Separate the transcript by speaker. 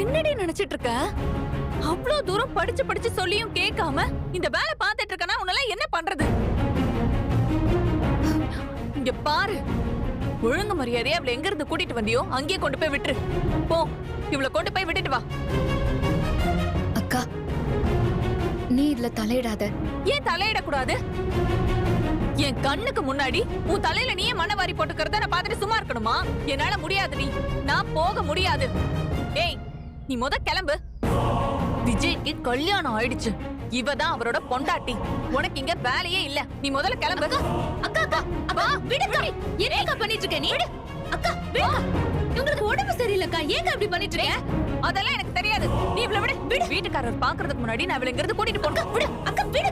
Speaker 1: என்னடி நினைச்சிட்டு இருக்க அவ்வளவு தூரம் படிச்சு படிச்சு சொல்லியும் கேட்காம இந்த வேலை பார்த்துட்டு இருக்கனா உன்னால என்ன பண்றது? இங்க பாரு. ஒழுங்கு மரியாதையா அவளை எங்க இருந்து கூட்டிட்டு வந்தியோ அங்கேயே கொண்டு போய் விட்டுரு. போ இவளை கொண்டு போய் விட்டுட்டு வா.
Speaker 2: அக்கா நீ இதுல தலையிடாத.
Speaker 1: ஏன் தலையிடக்கூடாது? என் கண்ணுக்கு முன்னாடி உன் தலையில நீயே மண்ணை வாரி போட்டுக்கிறத நான் பார்த்துட்டு சும்மா இருக்கணுமா? என்னால முடியாது நீ. நான் போக முடியாது. ஏய் நீ முத கிளம்பு. விஜய்க்கு கல்யாணம் ஆயிடுச்சு. இவ தான் அவரோட பொண்டாட்டி. உனக்கு இங்க வேலையே இல்ல. நீ முதல்ல கிளம்பு.
Speaker 2: அக்கா அக்கா அப்பா விடுக்கா என்னக்கா பண்ணிட்டு இருக்க நீ? அக்கா விடுக்கா உங்களுக்கு உடம்பு சரியில்லைக்கா ஏங்க அப்படி பண்ணிட்டு இருக்க?
Speaker 1: அதெல்லாம் எனக்கு தெரியாது. நீ இவ்வளவு விடு. விடு. வீட்டுக்காரர் பாக்குறதுக்கு முன்னாடி நான் இவளை இங்கிருந்து கூட்டிட்டு போங்க
Speaker 2: விடு அக்கா ஏய்